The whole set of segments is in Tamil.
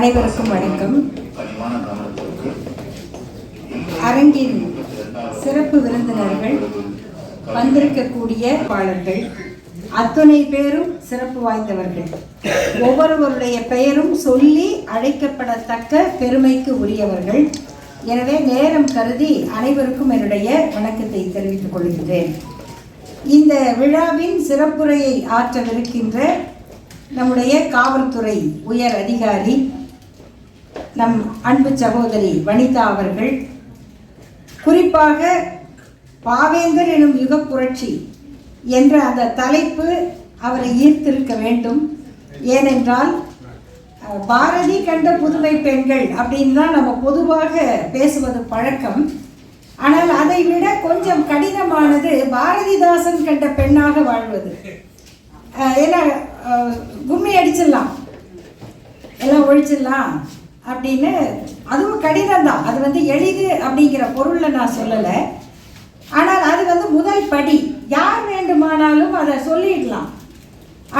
அனைவருக்கும் வணக்கம். அரங்கின் சிறப்பு விருந்தினர்கள் வந்திருக்கக்கூடிய பாடல்கள் அத்துணை பேரும் சிறப்பு வாய்ந்தவர்கள். ஒவ்வொருவருடைய பெயரும் சொல்லி அழைக்கப்படத்தக்க பெருமைக்கு உரியவர்கள். எனவே நேரம் கருதி அனைவருக்கும் என்னுடைய வணக்கத்தை தெரிவித்துக் கொள்கின்றேன். இந்த விழாவின் சிறப்புரையை ஆற்றவிருக்கின்ற நம்முடைய காவல்துறை உயர் அதிகாரி நம் அன்பு சகோதரி வனிதா அவர்கள் குறிப்பாக பாவேந்தர் எனும் யுக புரட்சி என்ற அந்த தலைப்பு அவரை ஈர்த்திருக்க வேண்டும். ஏனென்றால் பாரதி கண்ட புதுமை பெண்கள் அப்படின்னு தான் நம்ம பொதுவாக பேசுவது பழக்கம். ஆனால் அதை விட கொஞ்சம் கடினமானது பாரதிதாசன் கண்ட பெண்ணாக வாழ்வது. ஏன்னா கும்மி அடிச்சிடலாம். எல்லாம் ஒழிச்சிடலாம். அப்படின்னு அதுவும் கடினம் தான். அது வந்து எளிது அப்படிங்கிற பொருளில் நான் சொல்லலை. ஆனால் அது வந்து முதல் படி. யார் வேண்டுமானாலும் அதை சொல்லிடலாம்.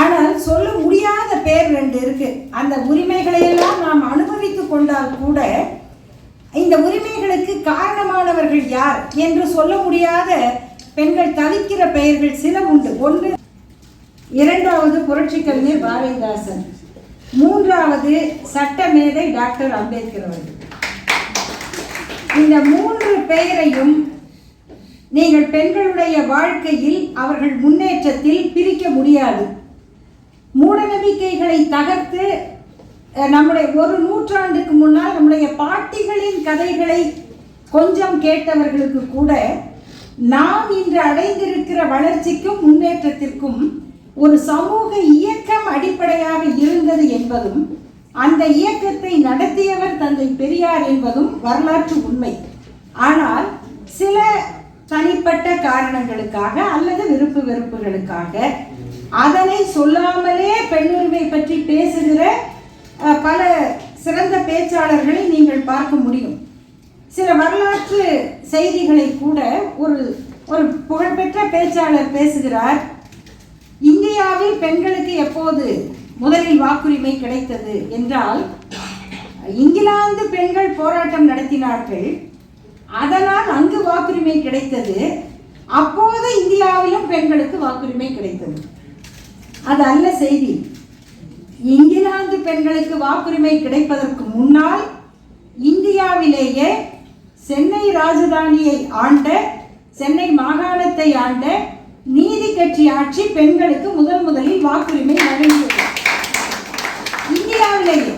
ஆனால் சொல்ல முடியாத பேர் ரெண்டு இருக்கு. அந்த உரிமைகளையெல்லாம் நாம் அனுபவித்து கொண்டால் கூட இந்த உரிமைகளுக்கு காரணமானவர்கள் யார் என்று சொல்ல முடியாத பெண்கள் தவிக்கிற பெயர்கள் சில உண்டு. ஒன்று இரண்டாவது புரட்சி கவிஞர் பாரதிதாசன். மூன்றாவது சட்டமேதை டாக்டர் அம்பேத்கர் அவர்கள். இந்த மூன்று பெயரையும் நீங்கள் பெண்களுடைய வாழ்க்கையில் அவர்கள் முன்னேற்றத்தில் பிரிக்க முடியாது. மூடநம்பிக்கைகளை தகர்த்து நம்முடைய ஒரு நூற்றாண்டுக்கு முன்னால் நம்முடைய பாட்டிகளின் கதைகளை கொஞ்சம் கேட்டவர்களுக்கு கூட நாம் இன்று அடைந்திருக்கிற வளர்ச்சிக்கும் முன்னேற்றத்திற்கும் ஒரு சமூக இயக்கம் அடிப்படையாக இருந்தது என்பதும் அந்த இயக்கத்தை நடத்தியவர் தந்தை பெரியார் என்பதும் வரலாற்று உண்மை. ஆனால் சில தனிப்பட்ட காரணங்களுக்காக அல்லது விருப்பு வெறுப்புகளுக்காக அதனை சொல்லாமலே பெண்ணுரிமை பற்றி பேசுகிற பல சிறந்த பேச்சாளர்களை நீங்கள் பார்க்க முடியும். சில வரலாற்று செய்திகளை கூட ஒரு ஒரு புகழ்பெற்ற பேச்சாளர் பேசுகிறார். இந்தியாவில் பெண்களுக்கு எப்போது முதலில் வாக்குரிமை கிடைத்தது என்றால் இங்கிலாந்து பெண்கள் போராட்டம் நடத்தினார்கள். அதனால் அங்கு வாக்குரிமை கிடைத்தது. அப்போது இந்தியாவிலும் பெண்களுக்கு வாக்குரிமை கிடைத்தது. அது அல்ல செய்தி. இங்கிலாந்து பெண்களுக்கு வாக்குரிமை கிடைப்பதற்கு முன்னால் இந்தியாவிலேயே சென்னை ராஜதானியை ஆண்ட சென்னை மாகாணத்தை ஆண்ட நீ கட்சி ஆட்சி பெண்களுக்கு முதல் முதலில் வாக்குரிமை வழங்கியது. இந்தியாவிலேயே.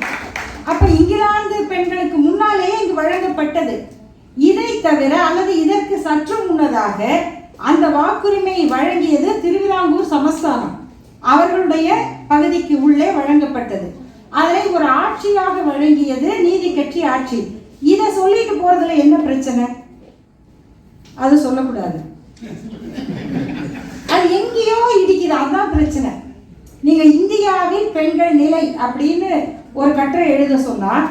அப்ப இங்கிலாந்து பெண்களுக்கு முன்னாலேயே இங்கு வழங்கப்பட்டது. இதை தவிர அல்லது இதற்கு சற்று முன்னதாக அந்த வாக்குரிமை வழங்கியது திருவிதாங்கூர் சமஸ்தானம். அவர்களுடைய பகுதிக்கு உள்ளே வழங்கப்பட்டது. அதை ஒரு ஆட்சியாக வழங்கியது நீதி கட்சி ஆட்சி. இதை சொல்லிட்டு போறதுல என்ன பிரச்சனை? அது சொல்லக்கூடாது. அது எங்கேயோ இடிக்குது. அதுதான் பிரச்சனை. நீங்கள் இந்தியாவில் பெண்கள் நிலை அப்படின்னு ஒரு கட்டுரை எழுத சொன்னால்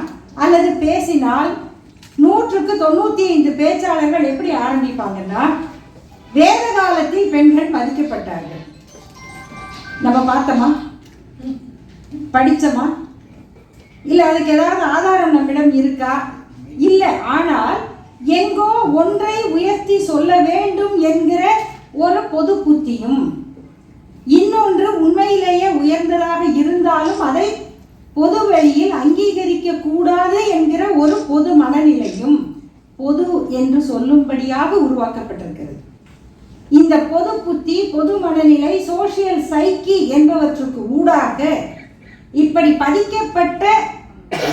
அல்லது பேசினால் நூற்றுக்கு தொண்ணூற்றி ஐந்து பேச்சாளர்கள் எப்படி ஆரம்பிப்பாங்கன்னா வேத காலத்தில் பெண்கள் மதிக்கப்பட்டார்கள். நம்ம பார்த்தோமா? படித்தோமா? இல்லை அதுக்கு ஏதாவது ஆதாரம் நம்மிடம் இருக்கா? இல்லை ஆனால் எங்கோ ஒன்றை உயர்த்தி சொல்ல வேண்டும் என்கிற ஒரு பொது புத்தியும் இன்னொன்று உண்மையிலேயே உயர்ந்ததாக இருந்தாலும் அதை பொது வழியில் அங்கீகரிக்க கூடாது என்கிற ஒரு பொது மனநிலையும் பொது என்று சொல்லும்படியாக உருவாக்கப்பட்டிருக்கிறது. இந்த பொது புத்தி பொது மனநிலை சோசியல் சைக்கி என்பவற்றுக்கு ஊடாக இப்படி பதிக்கப்பட்ட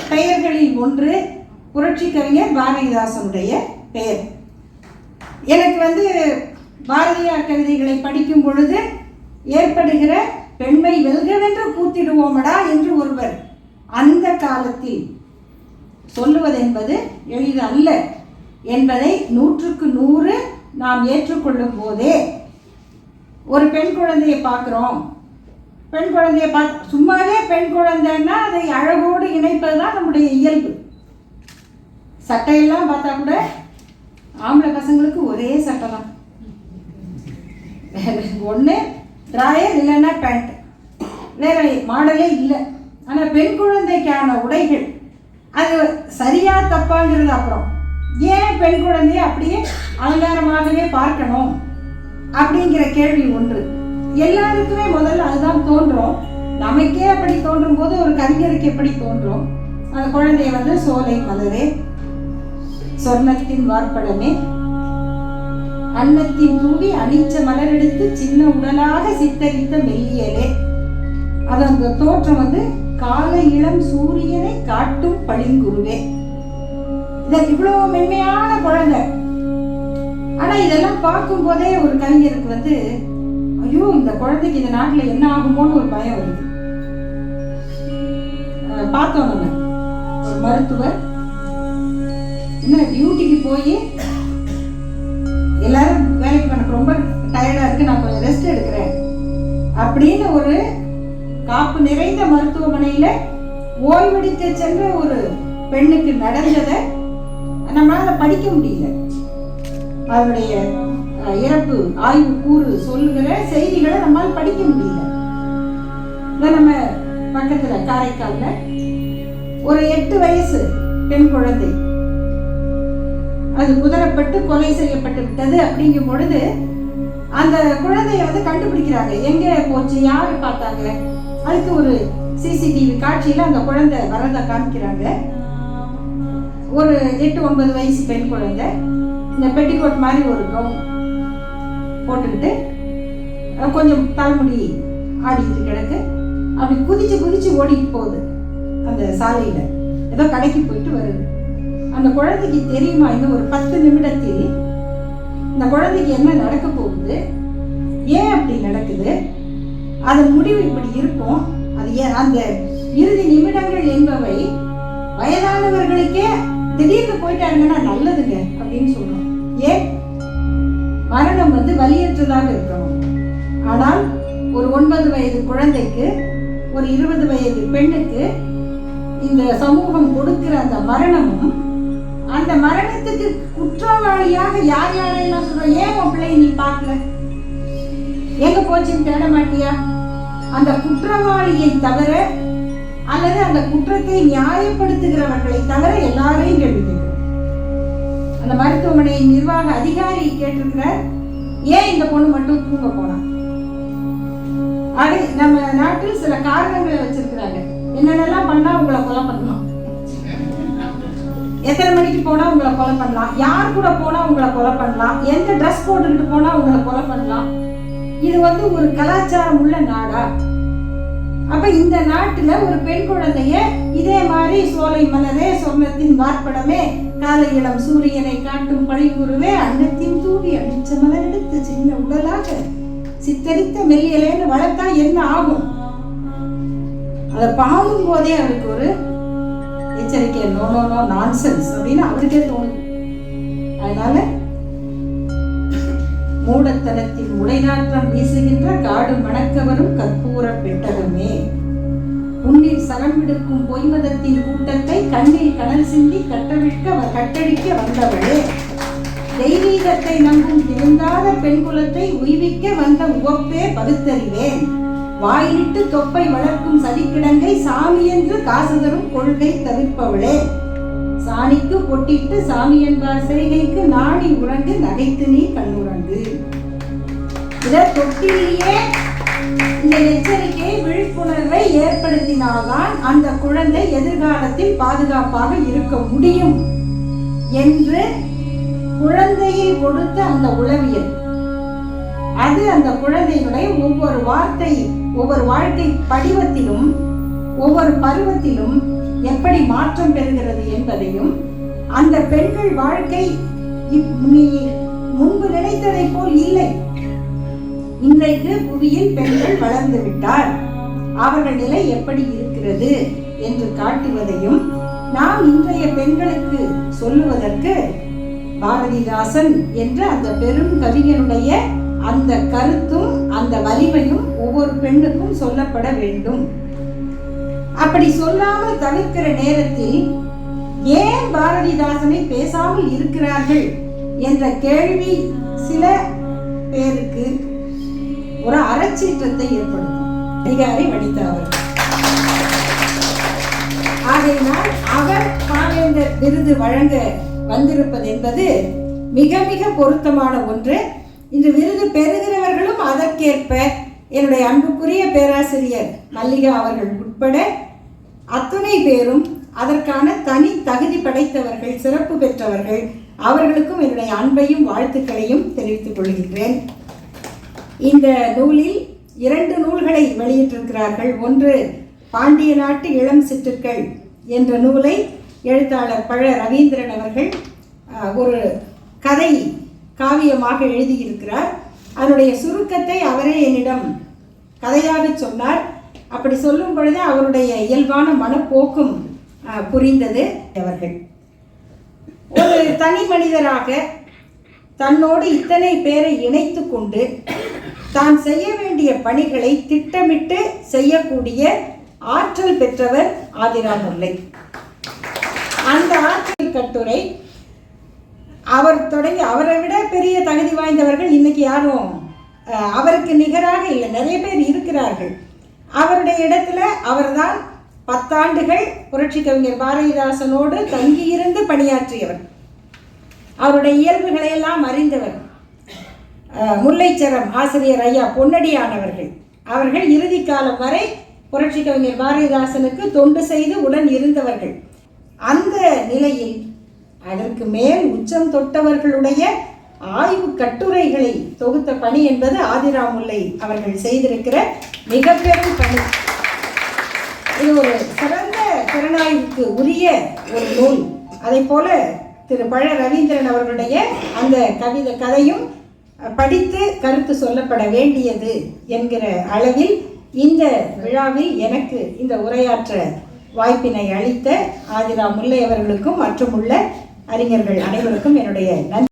பெயர்களில் ஒன்று புரட்சி கவிஞர் பாரதிதாசனுடைய பெயர். எனக்கு வந்து பாரதியார் கவிதைகளை படிக்கும் பொழுது ஏற்படுகிற பெண்மை வெல்கவென்று கூத்திடுவோமடா என்று ஒருவர் அந்த காலத்தில் சொல்லுவதென்பது எளிது அல்ல என்பதை நூற்றுக்கு நூறு நாம் ஏற்றுக்கொள்ளும் போதே. ஒரு பெண் குழந்தையை பார்க்குறோம். பெண் குழந்தையை பார்த்து சும்மாவே பெண் குழந்தைன்னா அதை அழகோடு இணைப்பது தான் நம்முடைய இயல்பு. சட்டையெல்லாம் பார்த்தா கூட ஆம்பளை பசங்களுக்கு ஒரே சட்டை தான். ஒன்று ட்ராயர் இல்லைன்னா பேண்ட் வேற மாடலே இல்லை. ஆனால் பெண் குழந்தைக்கான உடைகள் அது சரியா தப்பாங்கிறது அப்புறம். ஏன் பெண் குழந்தைய அப்படியே அலங்காரமாகவே பார்க்கணும்? அப்படிங்கிற கேள்வி ஒன்று. எல்லாருக்குமே முதல்ல அதுதான் தோன்றும். நமக்கே அப்படி தோன்றும் போது ஒரு கவிஞருக்கு எப்படி தோன்றும்? அந்த குழந்தைய வந்து சோலை மலரே சொர்ணத்தின் வார்ப்படமே அன்னத்தின் தூவி அணிச்ச மலரெடுத்து சின்ன உடலாக சித்தரித்த மெல்லியலே. அதன் அந்த தோற்றம் வந்து காலை இளம் சூரியனை காட்டும் பளிங்குருவே. இது இவ்வளவு மென்மையான குழந்தை. ஆனா இதெல்லாம் பார்க்கும் போதே ஒரு கவிஞருக்கு வந்து ஐயோ இந்த குழந்தைக்கு இந்த நாட்டுல என்ன ஆகுமோன்னு ஒரு பயம் வருது. பார்த்தோம் நம்ம. ஒரு மருத்துவர் என்ன டியூட்டிக்கு போய் எல்லாரும் வேலைக்கு எனக்கு ரொம்ப டயர்டாக இருக்கு. நான் கொஞ்சம் ரெஸ்ட் எடுக்கிறேன். அப்படின்னு ஒரு காப்பு நிறைந்த மருத்துவமனையில் ஓய்வெடுக்க சென்ற ஒரு பெண்ணுக்கு நடந்ததை நம்மளால் படிக்க முடியல. அவருடைய இறப்பு ஆய்வு கூறு சொல்லுகிற செய்திகளை நம்மால் படிக்க முடியல. இப்போ நம்ம பக்கத்தில் காரைக்காலில் ஒரு எட்டு வயசு பெண் குழந்தை அது குதறப்பட்டு கொலை செய்யப்பட்டு விட்டது அப்படிங்கும் பொழுது அந்த குழந்தைய வந்து கண்டுபிடிக்கிறாங்க. எங்க போச்சு? யாரு பார்த்தாங்க? அதுக்கு ஒரு சிசிடிவி காட்சியில அந்த குழந்தை வரத காமிக்கிறாங்க. ஒரு எட்டு ஒன்பது வயசு பெண் குழந்தை. இந்த பெட்டிகோட் மாதிரி ஒரு கவுன் போட்டுக்கிட்டு கொஞ்சம் தலைமுடி ஆடிக்கிட்டு கிடக்கு. அப்படி குதிச்சு குதிச்சு ஓடிட்டு போகுது அந்த சாலையில. ஏதோ கடைக்கு போயிட்டு வருது. அந்த குழந்தைக்கு தெரியுமா? இன்னும் ஒரு பத்து நிமிடத்தில் இந்த குழந்தைக்கு என்ன நடக்க போகுது? ஏன் அப்படி நடக்குது? அதன் முடிவு இப்படி இருக்கும். அது ஏன் அந்த இறுதி நிமிடங்கள் என்பவை வயதானவர்களுக்கே திடீர்னு போயிட்டாங்கன்னா நல்லதுங்க அப்படின்னு சொல்றோம். ஏன்? மரணம் வந்து வலியற்றதாக இருக்கணும். ஆனால் ஒரு ஒன்பது வயது குழந்தைக்கு ஒரு இருபது வயது பெண்ணுக்கு இந்த சமூகம் கொடுக்கிற அந்த மரணமும் அந்த மரணத்துக்கு குற்றவாளியாக யார் யாரெல்லாம் சொல்ற ஏன் உன் பிள்ளை நீ பார்க்கல? எங்க போச்சுன்னு தேட மாட்டியா? அந்த குற்றவாளியை தவிர அல்லது அந்த குற்றத்தை நியாயப்படுத்துகிறவர்களை தவிர எல்லாரையும் கேள்வி அந்த மருத்துவமனையின் நிர்வாக அதிகாரி கேட்டிருக்கிறார் ஏன் இந்த பொண்ணு மட்டும் தூங்க போனா? அது நம்ம நாட்டில் சில காரணங்களை வச்சிருக்கிறாங்க. என்னென்னலாம் பண்ணா உங்களை கொலை பண்ணலாம்? எத்தனை மணிக்கு போனா உங்களை கொலை பண்ணலாம்? யார் கூட போனா உங்களை கொலை பண்ணலாம்? எந்த ட்ரெஸ் போட்டுக்கிட்டு போனா உங்களை கொலை பண்ணலாம்? இது வந்து ஒரு கலாச்சாரம் உள்ள நாடா? அப்ப இந்த நாட்டுல ஒரு பெண் குழந்தைய இதே மாதிரி சோலை மலரே சொர்ணத்தின் வார்ப்படமே காலை இளம் சூரியனை காட்டும் பழிகுருவே அன்னத்தின் தூவி அடிச்ச மலர் எடுத்து சின்ன உடலாக சித்தரித்த மெல்லியலேன்னு வளர்த்தா என்ன ஆகும்? அதை பார்க்கும் போதே அவருக்கு ஒரு எச்சரிக்கை நோ நோ நோ நான்சென்ஸ் அப்படின்னு அவருக்கே தோணுது. அதனால மூடத்தனத்தின் உடைநாற்றம் வீசுகின்ற காடு மணக்கவரும் கற்பூர பெட்டகமே. உன்னில் சரம் விடுக்கும் பொய்மதத்தின் கூட்டத்தை கண்ணில் கனல் சிந்தி கட்டவிழ்க்க கட்டடிக்க வந்தவளே. தெய்வீகத்தை நம்பும் திருந்தாத பெண் குலத்தை உய்விக்க வந்த உவப்பே பகுத்தறிவேன். வாயிலிட்டு தொப்பை வளர்க்கும் சதிக்கிடங்கை சாமி என்று காசு தரும் கொள்கை தவிர்ப்பவளே. சாணிக்கு பொட்டிட்டு சாமி என்றார் செய்கைக்கு நாணி உறங்கு நகைத்து நீ கண்ணுறங்கு. இத தொட்டிலேயே இந்த எச்சரிக்கை விழிப்புணர்வை ஏற்படுத்தினால்தான் அந்த குழந்தை எதிர்காலத்தில் பாதுகாப்பாக இருக்க முடியும் என்று குழந்தையை கொடுத்த அந்த உளவியல். அது அந்த குழந்தையினுடைய ஒவ்வொரு வார்த்தை ஒவ்வொரு வாழ்க்கை படிவத்திலும் ஒவ்வொரு பருவத்திலும் எப்படி மாற்றம் பெறுகிறது என்பதையும் அந்த பெண்கள் வாழ்க்கை நீ முன்பு நினைத்ததை போல் இல்லை. இன்றைக்கு புவியில் பெண்கள் வளர்ந்து விட்டார் அவர்கள் நிலை எப்படி இருக்கிறது என்று காட்டுவதையும் நாம் இன்றைய பெண்களுக்கு சொல்லுவதற்கு பாரதிதாசன் என்ற அந்த பெரும் கவிஞனுடைய அந்த கருத்தும் அந்த வலிமையும் ஒவ்வொரு பெண்ணுக்கும் சொல்லப்பட வேண்டும். அப்படி சொல்லாமல் தவிர்க்கிற நேரத்தில் ஏன் பாரதிதாசனை பேசாமல் இருக்கிறார்கள் என்ற கேள்வி சில பேருக்கு ஒரு அறச்சீற்றத்தை ஏற்படுத்தும். அதிகாரி வனிதா அவர் ஆகையினால் அவர் பாவேந்தர் விருது வழங்க வந்திருப்பது என்பது மிக மிக பொருத்தமான ஒன்று. இந்த விருது பெறுகிறவர்களும் அதற்கேற்ப என்னுடைய அன்புக்குரிய பேராசிரியர் மல்லிகா அவர்கள் உட்பட அத்துணை பேரும் அதற்கான தனி தகுதி படைத்தவர்கள் சிறப்பு பெற்றவர்கள். அவர்களுக்கும் என்னுடைய அன்பையும் வாழ்த்துக்களையும் தெரிவித்துக் கொள்கின்றேன். இந்த நூலில் இரண்டு நூல்களை வெளியிட்டிருக்கிறார்கள். ஒன்று பாண்டிய நாட்டு இளம் சிற்றுக்கள் என்ற நூலை எழுத்தாளர் பழ ரவீந்திரன் அவர்கள் ஒரு கதை காவியமாக எழுதியிருக்கிறார். அதனுடைய சுருக்கத்தை அவரே என்னிடம் கதையாக சொன்னார். அப்படி சொல்லும் பொழுது அவருடைய இயல்பான மனப்போக்கும் புரிந்தது அவர்கள். ஒரு தனி மனிதராக தன்னோடு இத்தனை பேரை இணைத்து கொண்டு தான் செய்ய வேண்டிய பணிகளை திட்டமிட்டு செய்யக்கூடிய ஆற்றல் பெற்றவர் ஆதிராம் முல்லை அந்த ஆற்றல் கட்டுரை அவர் தொடங்கி அவரை விட பெரிய தகுதி வாய்ந்தவர்கள் இன்னைக்கு யாரும் அவருக்கு நிகராக இல்லை. நிறைய பேர் இருக்கிறார்கள். அவருடைய இடத்துல அவர்தான் பத்தாண்டுகள் புரட்சி கவிஞர் பாரதிதாசனோடு தங்கியிருந்து பணியாற்றியவர். அவருடைய இயல்புகளை எல்லாம் அறிந்தவர். முல்லைச்சரம் ஆசிரியர் ஐயா பொன்னடியானவர்கள். அவர்கள் இறுதி காலம் வரை புரட்சி கவிஞர் பாரதிதாசனுக்கு தொண்டு செய்து உடன் இருந்தவர்கள். அந்த நிலையில் அதற்கு மேல் உச்சம் தொட்டவர்களுடைய ஆய்வு கட்டுரைகளை தொகுத்த பணி என்பது ஆதிராமுல்லை அவர்கள் செய்திருக்கிற மிக பெரும் பணி. இது ஒரு சிறந்த திறனாய்வுக்கு உரிய ஒரு நூல். அதே போல திரு. பழ ரவீந்திரன் அவர்களுடைய அந்த கவிதை கதையும் படித்து கருத்து சொல்லப்பட வேண்டியது என்கிற அளவில் இந்த விழாவில் எனக்கு இந்த உரையாற்ற வாய்ப்பினை அளித்த ஆதிரா முல்லை அவர்களுக்கும் மற்றும் உள்ள அறிஞர்கள் அனைவருக்கும் என்னுடைய நன்றி.